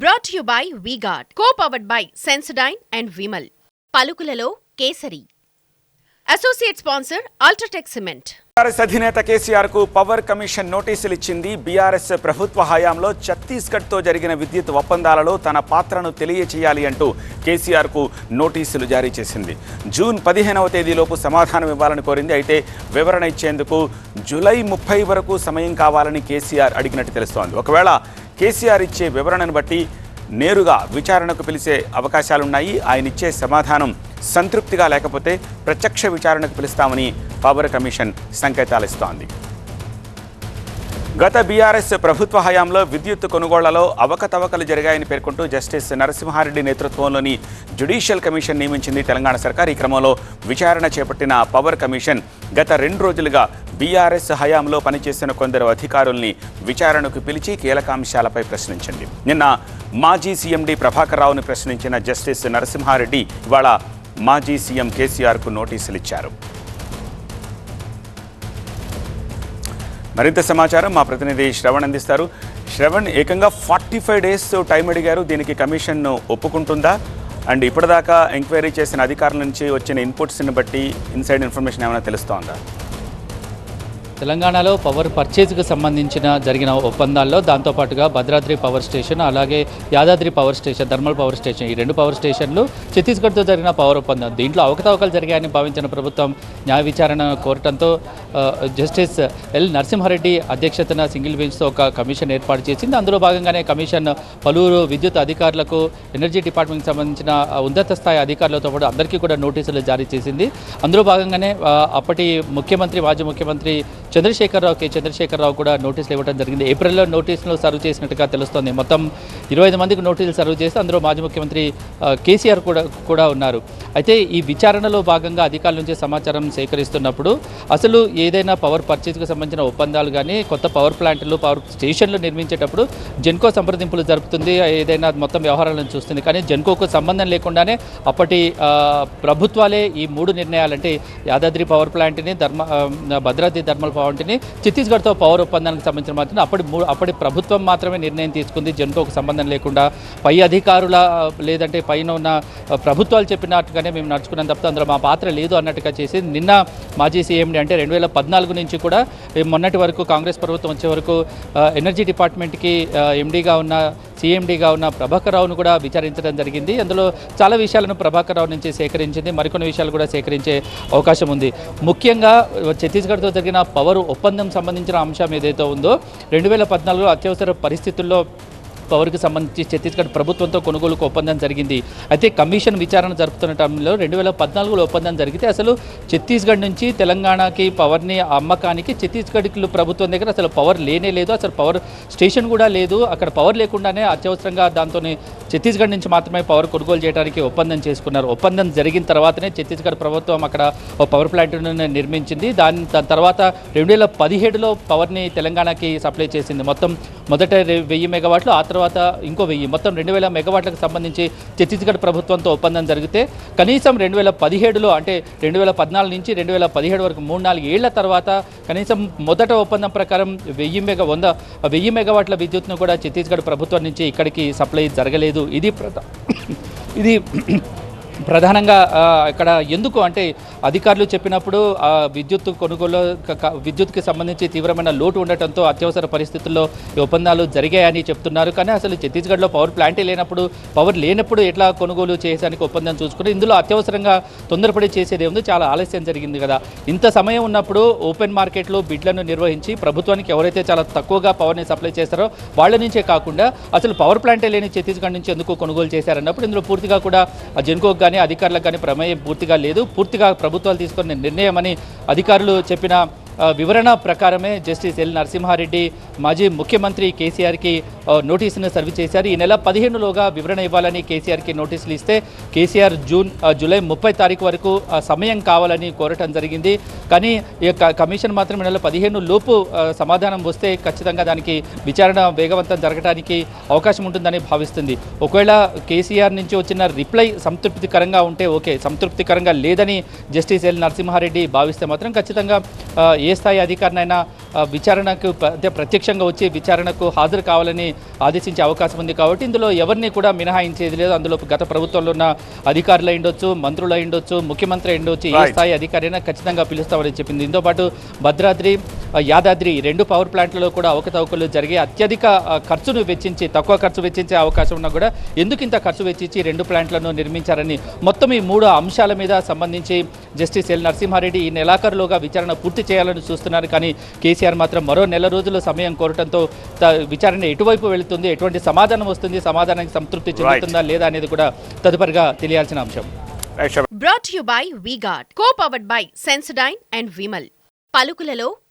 Brought you by Vguard co powered by Sensodyne and Vimal పలుకులలో Kesari. Associate sponsor UltraTech cement BRS అధినేత కేసీఆర్కు power commission నోటీసులు ఇచ్చింది BRS ప్రభుత్వ హయాంలో ఛత్తీస్గఢ్తో జరిగిన విద్యుత్ ఒప్పందాలలో తన పాత్రను తెలియచేయాలి అంటూ కేసీఆర్కు నోటీసులు జారీ చేసింది. జూన్ పదిహేనవ తేదీలోపు సమాధానం ఇవ్వాలని కోరింది. అయితే వివరణ ఇచ్చేందుకు జూలై ముప్పై వరకు సమయం కావాలని కేసీఆర్ అడిగినట్టు తెలుస్తోంది. ఒకవేళ కేసీఆర్ ఇచ్చే వివరణను బట్టి నేరుగా విచారణకు పిలిచే అవకాశాలున్నాయి. ఆయన ఇచ్చే సమాధానం సంతృప్తిగా లేకపోతే ప్రత్యక్ష విచారణకు పిలుస్తామని పవర్ కమిషన్ సంకేతాలిస్తోంది గత బీఆర్ఎస్ ప్రభుత్వ హయాంలో విద్యుత్ కొనుగోళ్ళలో అవకతవకలు జరిగాయని పేర్కొంటూ జస్టిస్ నరసింహారెడ్డి నేతృత్వంలోని జ్యుడిషియల్ కమిషన్ నియమించింది తెలంగాణ సర్కార్. ఈ క్రమంలో విచారణ చేపట్టిన పవర్ కమిషన్ గత రెండు రోజులుగా బీఆర్ఎస్ హయాంలో పనిచేసిన కొందరు అధికారుల్ని విచారణకు పిలిచి కీలకాంశాలపై ప్రశ్నించింది. నిన్న మాజీ సీఎండి ప్రభాకరరావుని ప్రశ్నించిన జస్టిస్ నరసింహారెడ్డి ఇవాళ మాజీ సీఎం కేసీఆర్కు నోటీసులు ఇచ్చారు మరింత సమాచారం మా ప్రతినిధి శ్రవణ్ అందిస్తారు. శ్రవణ్ ఏకంగా ఫార్టీ ఫైవ్ డేస్ టైం అడిగారు. దీనికి కమిషన్ ఒప్పుకుంటుందా? అండ్ ఇప్పటిదాకా ఎంక్వైరీ చేసిన అధికారుల నుంచి వచ్చిన ఇన్పుట్స్ని బట్టి ఇన్సైడ్ ఇన్ఫర్మేషన్ ఏమైనా తెలుస్తోందా? తెలంగాణలో పవర్ పర్చేజ్కి సంబంధించిన జరిగిన ఒప్పందాల్లో దాంతోపాటుగా భద్రాద్రి పవర్ స్టేషన్ అలాగే Yadadri power station thermal power station ఈ రెండు పవర్ స్టేషన్లు ఛత్తీస్గఢ్తో జరిగిన పవర్ ఒప్పందం. దీంట్లో అవకతవకలు జరిగాయని భావించిన ప్రభుత్వం న్యాయ విచారణ కోరటంతో జస్టిస్ ఎల్ నరసింహారెడ్డి అధ్యక్షతన సింగిల్ బెంచ్తో ఒక కమిషన్ ఏర్పాటు చేసింది. అందులో భాగంగానే కమిషన్ పలువురు విద్యుత్ అధికారులకు ఎనర్జీ డిపార్ట్మెంట్కి సంబంధించిన ఉన్నత స్థాయి అధికారులతో పాటు అందరికీ కూడా నోటీసులు జారీ చేసింది. అందులో భాగంగానే అప్పటి ముఖ్యమంత్రి మాజీ ముఖ్యమంత్రి చంద్రశేఖరరావుకి చంద్రశేఖరరావు కూడా నోటీసులు ఇవ్వడం జరిగింది. ఏప్రిల్లో నోటీసులు సర్వ్ చేసినట్టుగా తెలుస్తోంది. మొత్తం ఇరవై ఐదు మందికి నోటీసులు సర్వ్ చేసి అందులో మాజీ ముఖ్యమంత్రి కేసీఆర్ కూడా కూడా ఉన్నారు. అయితే ఈ విచారణలో భాగంగా అధికారుల నుంచి సమాచారం సేకరిస్తున్నప్పుడు అసలు ఏదైనా పవర్ పర్చేజ్కి సంబంధించిన ఒప్పందాలు కానీ కొత్త పవర్ ప్లాంట్లు పవర్ స్టేషన్లు నిర్మించేటప్పుడు జెన్కో సంప్రదింపులు జరుపుతుంది. ఏదైనా మొత్తం వ్యవహారాలను చూస్తుంది. కానీ జెన్కోకు సంబంధం లేకుండానే అప్పటి ప్రభుత్వాలే ఈ మూడు నిర్ణయాలంటే యాదాద్రి పవర్ ప్లాంట్ని ధర్మ భద్రాద్రి థర్మల్ పవర్ని ఛత్తీస్గఢ్తో పవర్ ఒప్పందానికి సంబంధించిన మాత్రం అప్పటి అప్పటి ప్రభుత్వం మాత్రమే నిర్ణయం తీసుకుంది. జెన్కోకు సంబంధం లేకుండా పై అధికారుల లేదంటే పైన ఉన్న ప్రభుత్వాలు చెప్పినట్టుగానే మేము నడుచుకున్నాం తప్ప అందులో మా పాత్ర లేదు అన్నట్టుగా చేసి నిన్న మాజీ సీఎండి అంటే రెండు వేల పద్నాలుగు నుంచి కూడా మొన్నటి వరకు కాంగ్రెస్ ప్రభుత్వం వచ్చే వరకు ఎనర్జీ డిపార్ట్మెంట్కి ఎండీగా ఉన్న సీఎండీగా ఉన్న ప్రభాకర్ రావును కూడా విచారించడం జరిగింది. అందులో చాలా విషయాలను ప్రభాకర్ రావు నుంచి సేకరించింది. మరికొన్ని విషయాలు కూడా సేకరించే అవకాశం ఉంది. ముఖ్యంగా ఛత్తీస్గఢ్తో జరిగిన పవర్ పవర్ ఒప్పందం సంబంధించిన అంశం ఏదైతే ఉందో రెండు వేల పద్నాలుగులో అత్యవసర పరిస్థితుల్లో పవర్కి సంబంధించి ఛత్తీస్గఢ్ ప్రభుత్వంతో కొనుగోలుకు ఒప్పందం జరిగింది. అయితే కమిషన్ విచారణ జరుపుతున్న టైంలో రెండు వేల పద్నాలుగులో ఒప్పందం జరిగితే అసలు ఛత్తీస్గఢ్ నుంచి తెలంగాణకి పవర్ని అమ్మకానికి ఛత్తీస్గఢ్ ప్రభుత్వం దగ్గర అసలు పవర్ లేనే లేదు. అసలు పవర్ స్టేషన్ కూడా లేదు. అక్కడ పవర్ లేకుండానే అత్యవసరంగా దాంతో ఛత్తీస్గఢ్ నుంచి మాత్రమే పవర్ కొనుగోలు చేయడానికి ఒప్పందం చేసుకున్నారు. ఒప్పందం జరిగిన తర్వాతనే ఛత్తీస్గఢ్ ప్రభుత్వం అక్కడ ఓ పవర్ ప్లాంట్ను నిర్మించింది. దాని దాని తర్వాత రెండు వేల పదిహేడులో పవర్ని తెలంగాణకి సప్లై చేసింది. మొత్తం మొదట వెయ్యి మెగావాట్లు ఆ తర్వాత ఇంకో వెయ్యి. మొత్తం రెండు వేల మెగావాట్లకు సంబంధించి ఛత్తీస్గఢ్ ప్రభుత్వంతో ఒప్పందం జరిగితే కనీసం రెండు వేల పదిహేడులో అంటే రెండు వేల పద్నాలుగు నుంచి రెండు వేల పదిహేడు వరకు మూడు నాలుగు ఏళ్ళ తర్వాత కనీసం మొదట ఒప్పందం ప్రకారం వెయ్యి మెగా వంద వెయ్యి మెగావాట్ల విద్యుత్ను కూడా ఛత్తీస్గఢ్ ప్రభుత్వం నుంచి ఇక్కడికి సప్లై జరగలేదు. ఇది ప్రధా ఇది ప్రధానంగా ఇక్కడ ఎందుకు అంటే అధికారులు చెప్పినప్పుడు విద్యుత్ కొనుగోలు విద్యుత్కి సంబంధించి తీవ్రమైన లోటు ఉండటంతో అత్యవసర పరిస్థితుల్లో ఈ ఒప్పందాలు జరిగాయని చెప్తున్నారు. కానీ అసలు ఛత్తీస్గఢ్లో పవర్ ప్లాంటే లేనప్పుడు పవర్ లేనప్పుడు ఎట్లా కొనుగోలు చేయడానికి ఒప్పందం చూసుకుని ఇందులో అత్యవసరంగా తొందరపడి చేసేది ఉంది చాలా ఆలస్యం జరిగింది కదా. ఇంత సమయం ఉన్నప్పుడు ఓపెన్ మార్కెట్లో బిడ్లను నిర్వహించి ప్రభుత్వానికి ఎవరైతే చాలా తక్కువగా పవర్ని సప్లై చేస్తారో వాళ్ళ నుంచే కాకుండా అసలు పవర్ ప్లాంటే లేని ఛత్తీస్గఢ్ నుంచి ఎందుకు కొనుగోలు చేశారన్నప్పుడు ఇందులో పూర్తిగా కూడా ఆ కానీ అధికారులకు కానీ ప్రమేయం పూర్తిగా లేదు. పూర్తిగా ప్రభుత్వాలు తీసుకున్న నిర్ణయం అని అధికారులు చెప్పిన వివరణ ప్రకారమే జస్టిస్ ఎల్ నరసింహారెడ్డి మాజీ ముఖ్యమంత్రి కేసీఆర్కి నోటీసును సర్వ్ చేశారు. ఈ నెల పదిహేనులోగా వివరణ ఇవ్వాలని కేసీఆర్కి నోటీసులు ఇస్తే కేసీఆర్ జూన్ జూలై ముప్పై తారీఖు వరకు సమయం కావాలని కోరటం జరిగింది. కానీ ఈ యొక్క కమిషన్ మాత్రం ఈ నెల పదిహేను లోపు సమాధానం వస్తే ఖచ్చితంగా దానికి విచారణ వేగవంతం జరగడానికి అవకాశం ఉంటుందని భావిస్తుంది. ఒకవేళ కేసీఆర్ నుంచి వచ్చిన రిప్లై సంతృప్తికరంగా ఉంటే ఓకే సంతృప్తికరంగా లేదని జస్టిస్ ఎల్ నరసింహారెడ్డి భావిస్తే మాత్రం ఖచ్చితంగా ఏ ఏ స్థాయి అధికారినైనా విచారణకు ప్రత్యక్షంగా వచ్చి విచారణకు హాజరు కావాలని ఆదేశించే అవకాశం ఉంది కాబట్టి ఇందులో ఎవరిని కూడా మినహాయించేది లేదు అందులో గత ప్రభుత్వంలో ఉన్న అధికారులు అయిండొచ్చు మంత్రులు అయిండొచ్చు ముఖ్యమంత్రి అయిండొచ్చు ఏ. స్థాయి అధికారి అయినా ఖచ్చితంగా పిలుస్తామని చెప్పింది దీంతో పాటు భద్రాద్రి యాదాద్రి రెండు పవర్ ప్లాంట్లలో కూడా అవకతవకలు జరిగే అత్యధిక ఖర్చును వెచ్చించి తక్కువ ఖర్చు వెచ్చించే అవకాశం ఉన్నా కూడా ఎందుకు ఇంత ఖర్చు వెచ్చించి రెండు ప్లాంట్లను నిర్మించారని మొత్తం ఈ మూడు అంశాల మీద సంబంధించి జస్టిస్ ఎల్ నరసింహారెడ్డి ఈ నెలాఖరులోగా విచారణ పూర్తి చేయాలని చూస్తున్నారు. కానీ కేసీఆర్ మాత్రం మరో నెల రోజులు సమయం కోరటంతో విచారణ ఎటువైపు వెళుతుంది ఎటువంటి సమాధానం వస్తుంది సమాధానానికి సంతృప్తి చెందుతుందా లేదా అనేది కూడా తదుపరిగా తెలియాల్సిన అంశం. Brought you by Vguard co powered by Sensodyne and Vimal పలుకులలో